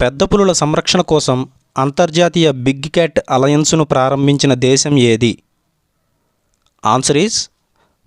పెద్ద పులుల సంరక్షణ కోసం అంతర్జాతీయ బిగ్ క్యాట్ అలయన్స్ను ప్రారంభించిన దేశం ఏది? ఆన్సర్ ఈజ్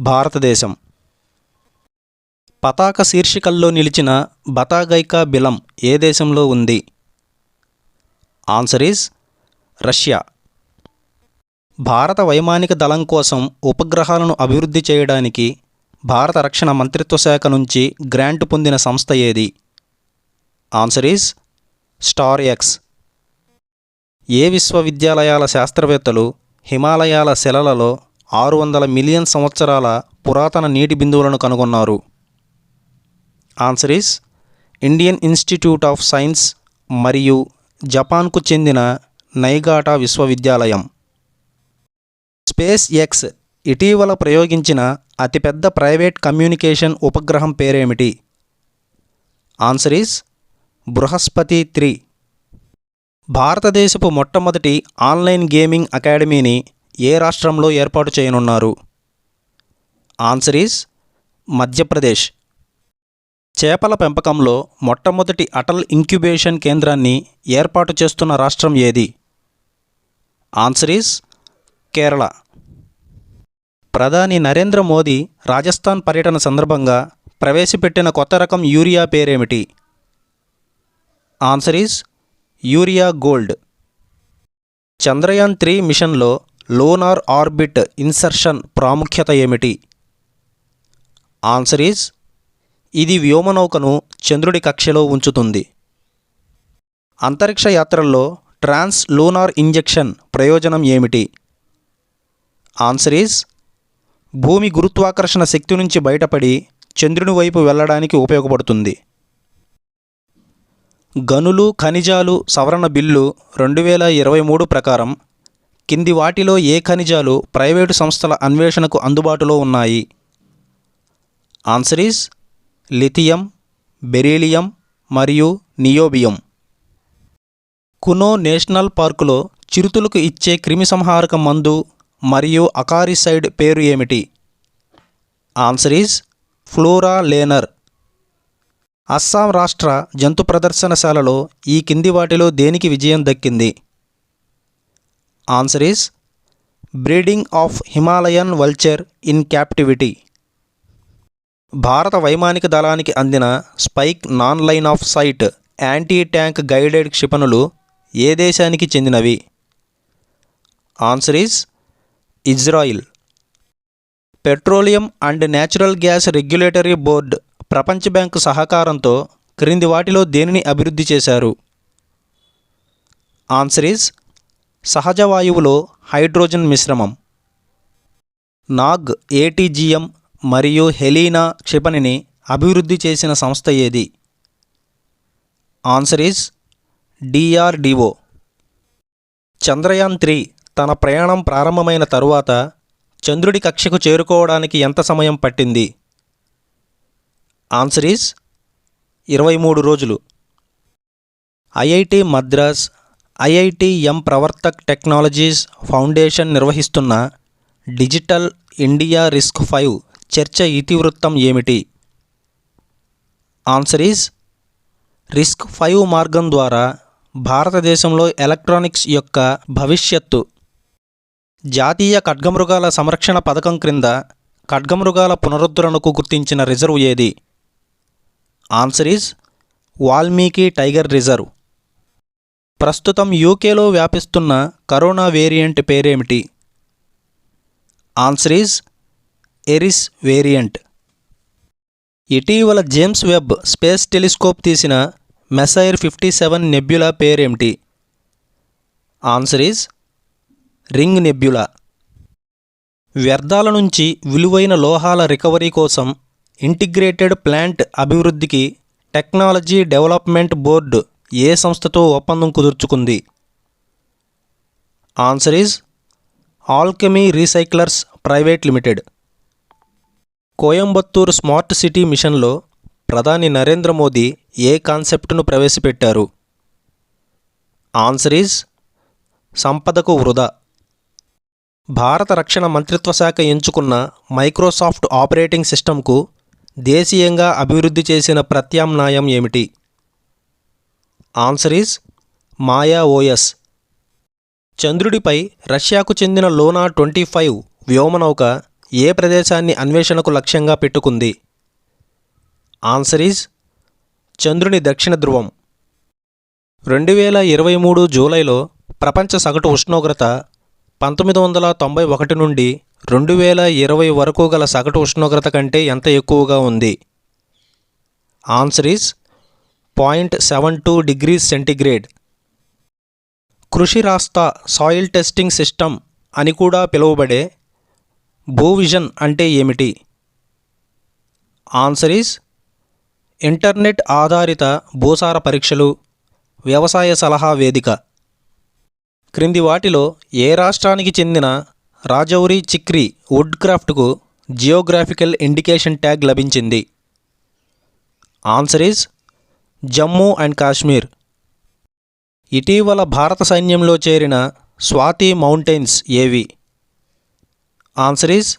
భారతదేశం. పతాక శీర్షికల్లో నిలిచిన బతాగైకా బిలం ఏ దేశంలో ఉంది? Answer is Russia. భారత వైమానిక దళం కోసం ఉపగ్రహాలను అభివృద్ధి చేయడానికి భారత రక్షణ మంత్రిత్వ శాఖ నుంచి గ్రాంట్ పొందిన సంస్థ ఏది? Answer is star X. ఏ విశ్వవిద్యాలయాల శాస్త్రవేత్తలు హిమాలయాల శిలలలో ఆరు వందల మిలియన్ సంవత్సరాల పురాతన నీటి బిందువులను కనుగొన్నారు? Answer is Indian Institute of Science మరియు జపాన్కు చెందిన నైగాటా విశ్వవిద్యాలయం. స్పేస్ ఎక్స్ ఇటీవల ప్రయోగించిన అతిపెద్ద ప్రైవేట్ కమ్యూనికేషన్ ఉపగ్రహం పేరేమిటి? Answer is Brihaspati three. భారతదేశపు మొట్టమొదటి ఆన్లైన్ గేమింగ్ అకాడమీని ఏ రాష్ట్రంలో ఏర్పాటు చేయనున్నారు? Answer is Madhya Pradesh. చేపల పెంపకంలో మొట్టమొదటి అటల్ ఇంక్యుబేషన్ కేంద్రాన్ని ఏర్పాటు చేస్తున్న రాష్ట్రం ఏది? Answer is Kerala. ప్రధాని నరేంద్ర మోదీ రాజస్థాన్ పర్యటన సందర్భంగా ప్రవేశపెట్టిన కొత్త రకం యూరియా పేరేమిటి? Answer is urea gold. Chandrayaan three మిషన్లో లోనార్ ఆర్బిట్ ఇన్సర్షన్ ప్రాముఖ్యత ఏమిటి? ఆన్సర్ ఈజ్ ఇది వ్యోమనౌకను చంద్రుడి కక్షలో ఉంచుతుంది. అంతరిక్ష యాత్రల్లో ట్రాన్స్ లూనార్ ఇంజెక్షన్ ప్రయోజనం ఏమిటి? ఆన్సర్ ఈజ్ భూమి గురుత్వాకర్షణ శక్తి నుంచి బయటపడి చంద్రుని వైపు వెళ్ళడానికి ఉపయోగపడుతుంది. గనులు ఖనిజాలు సవరణ బిల్లు రెండు వేల ఇరవై మూడు ప్రకారం కింది వాటిలో ఏ ఖనిజాలు ప్రైవేటు సంస్థల అన్వేషణకు అందుబాటులో ఉన్నాయి? ఆన్సర్ ఈజ్ లిథియం బెరీలియం మరియు నియోబియం. కునో నేషనల్ పార్కులో చిరుతులకు ఇచ్చే క్రిమిసంహారక మందు మరియు అకారిసైడ్ పేరు ఏమిటి? Answer is fluralaner. అస్సాం రాష్ట్ర జంతు ప్రదర్శనశాలలో ఈ కింది వాటిలో దేనికి విజయం దక్కింది? Answer is breeding of Himalayan vulture in captivity. భారత వైమానిక దళానికి అందిన spike non line of sight anti tank guided క్షిపణులు ఏ దేశానికి చెందినవి? Answer is Israel. Petroleum and natural gas regulatory board ప్రపంచ బ్యాంకు సహకారంతో క్రింది వాటిలో దేనిని అభివృద్ధి చేశారు? ఆన్సర్ ఈజ్ సహజ వాయువులో హైడ్రోజన్ మిశ్రమం. నాగ్ ఏటీజీఎం మరియు హెలీనా క్షిపణిని అభివృద్ధి చేసిన సంస్థ ఏది? Answer is DRDO. Chandrayaan three తన ప్రయాణం ప్రారంభమైన తరువాత చంద్రుడి కక్షకు చేరుకోవడానికి ఎంత సమయం పట్టింది? ఆన్సర్ ఈజ్ ఇరవై మూడు రోజులు. IIT Madras IIT M Pravartak technologies foundation నిర్వహిస్తున్న డిజిటల్ ఇండియా రిస్క్ ఫైవ్ చర్చ ఇతివృత్తం ఏమిటి? ఆన్సర్ ఈజ్ రిస్క్ ఫైవ్ మార్గం ద్వారా భారతదేశంలో ఎలక్ట్రానిక్స్ యొక్క భవిష్యత్తు. జాతీయ ఖడ్గమృగాల సంరక్షణ పథకం క్రింద ఖడ్గమృగాల పునరుద్ధరణకు గుర్తించిన రిజర్వ్ ఏది? Answer is Valmiki Tiger Reserve ప్రస్తుతం యూకేలో వ్యాపిస్తున్న కరోనా వేరియంట్ పేరేమిటి? ఆన్సర్ ఈజ్ ఎరిస్ వేరియంట్ ఇటీవల జేమ్స్ వెబ్ స్పేస్ టెలిస్కోప్ తీసిన మెసైర్ ఫిఫ్టీ సెవెన్ నెబ్యులా పేరేమిటి? ఆన్సర్ ఈజ్ రింగ్ నెబ్యులా వ్యర్థాల నుంచి విలువైన లోహాల రికవరీ కోసం ఇంటిగ్రేటెడ్ ప్లాంట్ అభివృద్ధికి టెక్నాలజీ డెవలప్మెంట్ బోర్డు ఏ సంస్థతో ఒప్పందం కుదుర్చుకుంది? Answer is Alchemy Recyclers private limited. Coimbatore smart city మిషన్లో ప్రధాని నరేంద్ర మోదీ ఏ కాన్సెప్ట్ను ప్రవేశపెట్టారు? ఆన్సర్ ఈజ్ సంపదకు వృధా. భారత రక్షణ మంత్రిత్వ శాఖ ఎంచుకున్న మైక్రోసాఫ్ట్ ఆపరేటింగ్ సిస్టమ్కు దేశీయంగా అభివృద్ధి చేసిన ప్రత్యామ్నాయం ఏమిటి? ఆన్సర్ ఈజ్ మాయా ఓఎస్ చంద్రుడిపై రష్యాకు చెందిన లోనా ట్వంటీ ఫైవ్ వ్యోమనౌక ఏ ప్రదేశాన్ని అన్వేషణకు లక్ష్యంగా పెట్టుకుంది? ఆన్సర్ ఈజ్ చంద్రుని దక్షిణ ధ్రువం. రెండు వేల ఇరవై మూడు జూలైలో ప్రపంచ సగటు ఉష్ణోగ్రత పంతొమ్మిది వందల తొంభై ఒకటి నుండి రెండు వేల ఇరవై వరకు గల సగటు ఉష్ణోగ్రత కంటే ఎంత ఎక్కువగా ఉంది? Answer is point seven two degrees centigrade. Krishi Rasta soil testing system అని కూడా పిలువబడే భూవిజన్ అంటే ఏమిటి? ఆన్సర్ ఈజ్ ఇంటర్నెట్ ఆధారిత భూసార పరీక్షలు వ్యవసాయ సలహా వేదిక. క్రింది వాటిలో ఏ రాష్ట్రానికి చెందిన రాజౌరి చిక్రీ వుడ్ క్రాఫ్ట్కు జియోగ్రాఫికల్ ఇండికేషన్ ట్యాగ్ లభించింది. Answer is Jammu and Kashmir. ఇటీవల భారత సైన్యంలో చేరిన స్వాతి మౌంటైన్స్ ఏవి? Answer is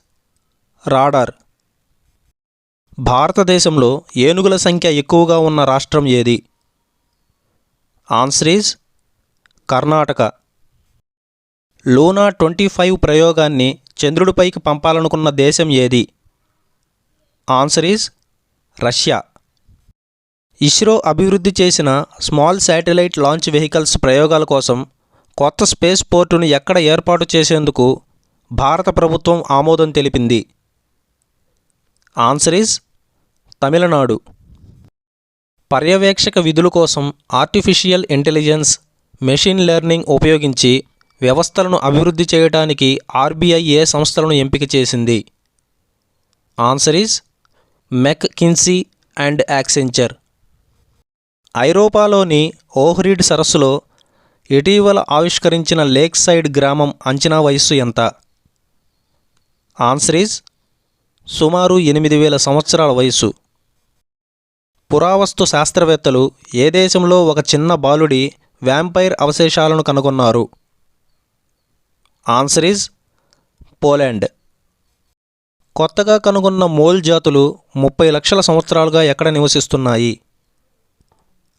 radar. భారతదేశంలో ఏనుగుల సంఖ్య ఎక్కువగా ఉన్న రాష్ట్రం ఏది? Answer is Karnataka. Luna twenty five ప్రయోగాన్ని చంద్రుడిపైకి పంపాలనుకున్న దేశం ఏది? Answer is Russia. ఇస్రో అభివృద్ధి చేసిన స్మాల్ శాటిలైట్ లాంచ్ వెహికల్స్ ప్రయోగాల కోసం కొత్త స్పేస్ పోర్టును ఎక్కడ ఏర్పాటు చేసేందుకు భారత ప్రభుత్వం ఆమోదం తెలిపింది? Answer is Tamil Nadu. పర్యవేక్షక విధుల కోసం ఆర్టిఫిషియల్ ఇంటెలిజెన్స్ మెషిన్ లెర్నింగ్ ఉపయోగించి వ్యవస్థలను అభివృద్ధి చేయడానికి ఆర్బీఐ ఏ సంస్థలను ఎంపిక చేసింది? Answer is McKinsey and Accenture. ఐరోపాలోని Ohrid సరస్సులో ఇటీవల ఆవిష్కరించిన లేక్ సైడ్ గ్రామం అంచనా వయస్సు ఎంత? ఆన్సర్ ఈజ్ సుమారు ఎనిమిది వేల సంవత్సరాల వయస్సు. పురావస్తు శాస్త్రవేత్తలు ఏ దేశంలో ఒక చిన్న బాలుడి వ్యాంపైర్ అవశేషాలను కనుగొన్నారు? ఆన్సర్ ఈజ్ పోలాండ్ కొత్తగా కనుగొన్న మోల్ జాతులు ముప్పై లక్షల సంవత్సరాలుగా ఎక్కడ నివసిస్తున్నాయి?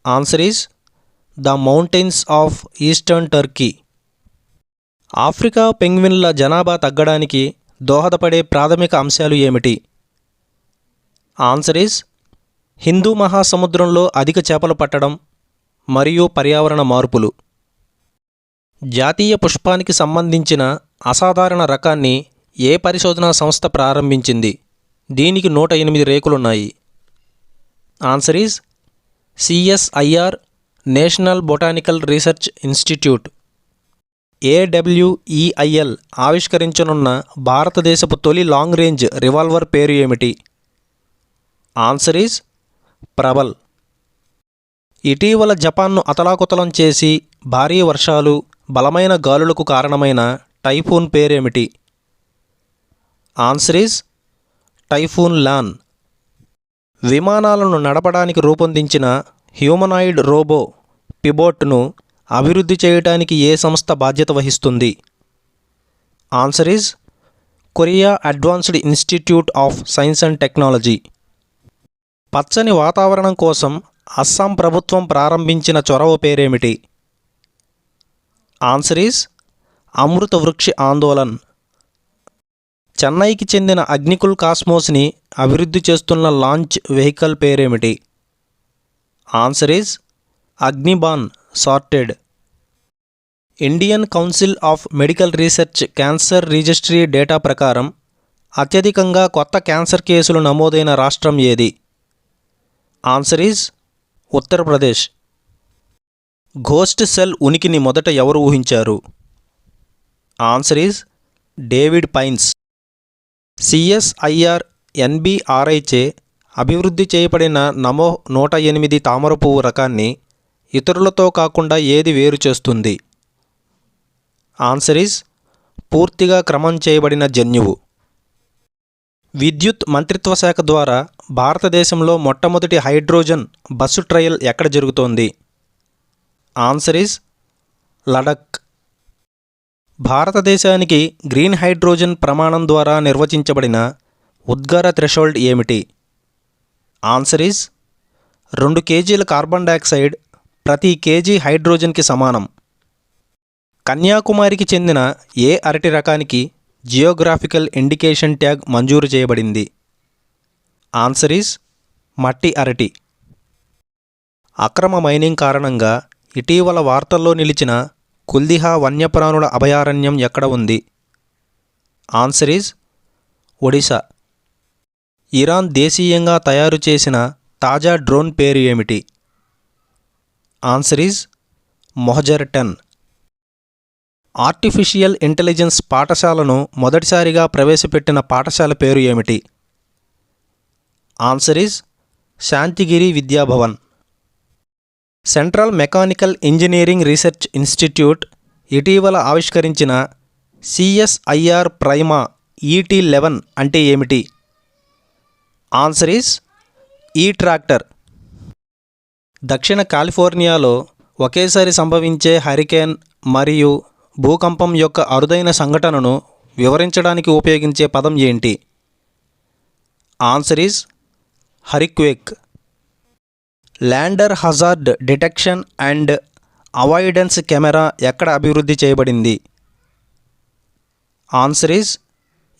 Answer is the mountains of eastern Turkey Africa పెంగ్విన్ల జనాభా తగ్గడానికి దోహదపడే ప్రాథమిక అంశాలు ఏమిటి? ఆన్సర్ ఈజ్ హిందూ మహాసముద్రంలో అధిక చేపలు పట్టడం మరియు పర్యావరణ మార్పులు. జాతీయ పుష్పానికి సంబంధించిన అసాధారణ రకాన్ని ఏ పరిశోధనా సంస్థ ప్రారంభించింది? దీనికి నూట ఎనిమిది రేకులున్నాయి. Answer is CSIR national botanical research institute. AWEIL ఆవిష్కరించనున్న భారతదేశపు తొలి లాంగ్ రేంజ్ రివాల్వర్ పేరు ఏమిటి? Answer is Prabal. ఇటీవల జపాన్ను అతలాకుతలం చేసి భారీ వర్షాలు బలమైన గాలులకు కారణమైన టైఫూన్ పేరేమిటి? Answer is typhoon Lan. విమానాలను నడపడానికి రూపొందించిన హ్యూమనాయిడ్ రోబో పిబోట్ను అభివృద్ధి చేయడానికి ఏ సంస్థ బాధ్యత వహిస్తుంది? Answer is Korea advanced institute of science and technology. పచ్చని వాతావరణం కోసం అస్సాం ప్రభుత్వం ప్రారంభించిన చొరవ పేరేమిటి? ఆన్సర్ ఈజ్ అమృత వృక్ష ఆందోళన్ చెన్నైకి చెందిన అగ్నికుల్ కాస్మోస్ని అభివృద్ధి చేస్తున్న లాంచ్ వెహికల్ పేరేమిటి answer is Agnibaan sorted Indian council of medical research cancer registry data ప్రకారం అత్యధికంగా కొత్త క్యాన్సర్ కేసులు నమోదైన రాష్ట్రం ఏది answer is Uttar Pradesh ghost cell ఉనికిని మొదట ఎవరు ఊహించారు? Answer is David Pines. CSIR ఎన్బిఆర్ఐచే అభివృద్ధి చేయబడిన నమో నూట ఎనిమిది తామర పువ్వు రకాన్ని ఇతరులతో కాకుండా ఏది వేరు చేస్తుంది? ఆన్సర్ ఈజ్ పూర్తిగా క్రమం చేయబడిన జన్యువు. విద్యుత్ మంత్రిత్వ శాఖ ద్వారా భారతదేశంలో మొట్టమొదటి హైడ్రోజన్ బస్సు ట్రయల్ ఎక్కడ జరుగుతోంది? Answer is Ladakh. భారతదేశానికి గ్రీన్ హైడ్రోజన్ ప్రమాణం ద్వారా నిర్వచించబడిన ఉద్గార థ్రెషోల్డ్ ఏమిటి? ఆన్సర్ ఈజ్ రెండు కేజీల కార్బన్ డయాక్సైడ్ ప్రతి కేజీ హైడ్రోజన్కి సమానం. కన్యాకుమారికి చెందిన ఏ అరటి రకానికి జియోగ్రాఫికల్ ఇండికేషన్ ట్యాగ్ మంజూరు చేయబడింది? ఆన్సర్ ఈస్ మట్టి అరటి. అక్రమ మైనింగ్ కారణంగా ఇటీవల వార్తల్లో నిలిచిన కుల్దిహా వన్యప్రాణుల అభయారణ్యం ఎక్కడ ఉంది? Answer is Odisha. ఇరాన్ దేశీయంగా తయారు చేసిన తాజా డ్రోన్ పేరు ఏమిటి? Answer is Mohajer ten. Artificial intelligence పాఠశాలను మొదటిసారిగా ప్రవేశపెట్టిన పాఠశాల పేరు ఏమిటి? Answer is Shantigiri Vidyabhavan. Central mechanical engineering research institute ఇటీవల ఆవిష్కరించిన సిఎస్ఐఆర్ ప్రైమా ఈటీ లెవెన్ అంటే ఏమిటి? Answer is E tractor. దక్షిణ కాలిఫోర్నియాలో ఒకేసారి సంభవించే హరికేన్ మరియు భూకంపం యొక్క అరుదైన సంఘటనను వివరించడానికి ఉపయోగించే పదం ఏంటి? Answer is hurriquake. Lander hazard detection and avoidance camera ఎక్కడ అభివృద్ధి చేయబడింది? Answer is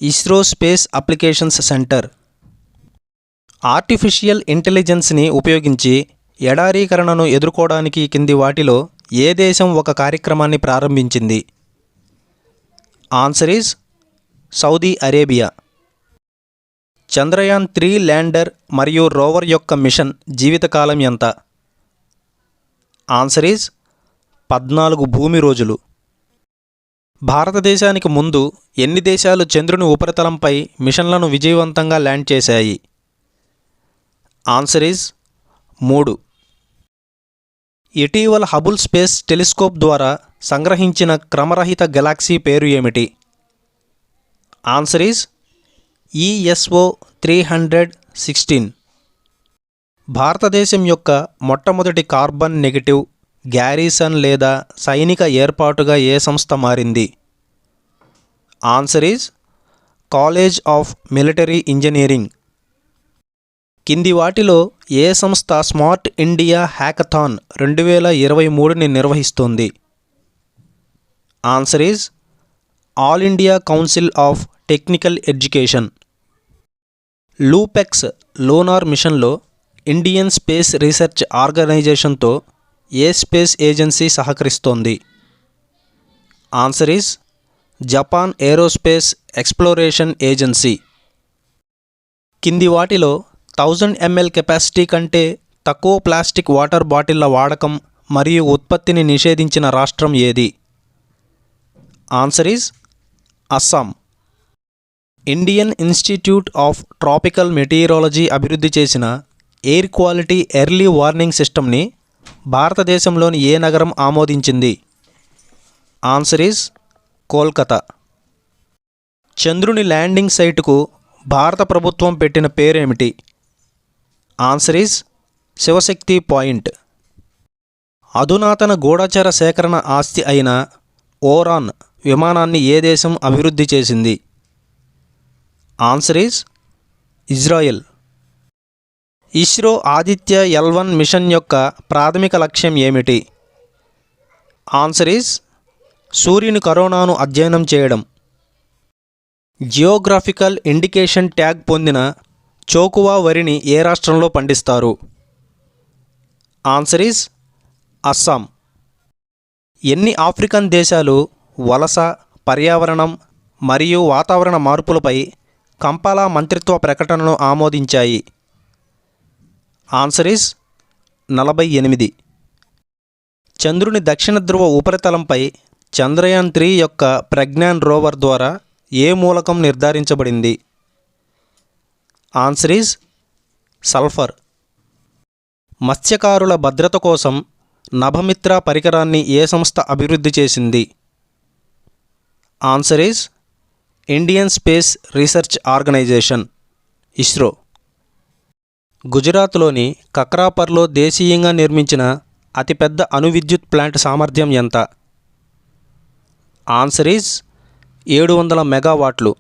ISRO space applications centre. Artificial ఇంటెలిజెన్స్ని ఉపయోగించి ఎడారీకరణను ఎదుర్కోవడానికి కింది వాటిలో ఏ దేశం ఒక కార్యక్రమాన్ని ప్రారంభించింది? Answer is Saudi Arabia. Chandrayaan three lander మరియు రోవర్ యొక్క మిషన్ జీవితకాలం ఎంత? ఆన్సర్ ఈజ్ పద్నాలుగు భూమి రోజులు. భారతదేశానికి ముందు ఎన్ని దేశాలు చంద్రుని ఉపరితలంపై మిషన్లను విజయవంతంగా ల్యాండ్ చేశాయి? ఆన్సర్ ఈజ్ మూడు. ఇటీవల హబుల్ స్పేస్ టెలిస్కోప్ ద్వారా సంగ్రహించిన క్రమరహిత గెలాక్సీ పేరు ఏమిటి? Answer is ESO three hundred sixteen భారతదేశం యొక్క మొట్టమొదటి కార్బన్ నెగటివ్ గ్యారీసన్ లేదా సైనిక ఏర్పాటుగా ఏ సంస్థ మారింది? Answer is college of military engineering కింది వాటిలో ఏ సంస్థ స్మార్ట్ ఇండియా హ్యాకథాన్ రెండు వేల ఇరవై మూడుని నిర్వహిస్తోంది? Answer is all India council of technical education LUPEX lunar మిషన్లో ఇండియన్ స్పేస్ రీసెర్చ్ ఆర్గనైజేషన్తో ఏ space agency సహకరిస్తోంది? Answer is Japan aerospace exploration agency. కింది వాటిలో థౌజండ్ ఎంఎల్ కెపాసిటీ కంటే తక్కువ ప్లాస్టిక్ వాటర్ బాటిళ్ళ వాడకం మరియు ఉత్పత్తిని నిషేధించిన రాష్ట్రం ఏది? Answer is Assam. Indian institute of tropical meteorology అభివృద్ధి చేసిన ఎయిర్ క్వాలిటీ ఎర్లీ వార్నింగ్ సిస్టమ్ని భారతదేశంలోని ఏ నగరం ఆమోదించింది? Answer is Kolkata. చంద్రుని ల్యాండింగ్ సైటుకు భారత ప్రభుత్వం పెట్టిన పేరేమిటి? Answer is Shiv Shakti point. అధునాతన గూఢచర సేకరణ ఆస్తి అయిన ఓరాన్ విమానాన్ని ఏ దేశం అభివృద్ధి చేసింది? Answer is Israel ISRO Aditya L one mission యొక్క ప్రాథమిక లక్ష్యం ఏమిటి? ఆన్సర్ ఈజ్ సూర్యుని కరోనాను అధ్యయనం చేయడం. జియోగ్రాఫికల్ ఇండికేషన్ ట్యాగ్ పొందిన చోకువా వరిని ఏ రాష్ట్రంలో పండిస్తారు? ఆన్సర్ ఈజ్ అస్సాం ఎన్ని ఆఫ్రికన్ దేశాలు వలస పర్యావరణం మరియు వాతావరణ మార్పులపై కంపాలా మంత్రిత్వ ప్రకటనను ఆమోదించాయి. ఆన్సర్ ఇస్ నలభై ఎనిమిది. చంద్రుని దక్షిణ ధ్రువ ఉపరితలంపై చంద్రయాన్ త్రీ యొక్క ప్రజ్ఞాన్ రోవర్ ద్వారా ఏ మూలకం నిర్ధారించబడింది? Answer is sulphur. మత్స్యకారుల భద్రత కోసం నభమిత్ర పరికరాన్ని ఏ సంస్థ అభివృద్ధి చేసింది? Answer is Indian space research organisation ISRO. గుజరాత్లోని కక్రాపర్లో దేశీయంగా నిర్మించిన అతిపెద్ద అణు విద్యుత్ ప్లాంట్ సామర్థ్యం ఎంత? ఆన్సర్ ఈజ్ ఏడు వందల మెగావాట్లు.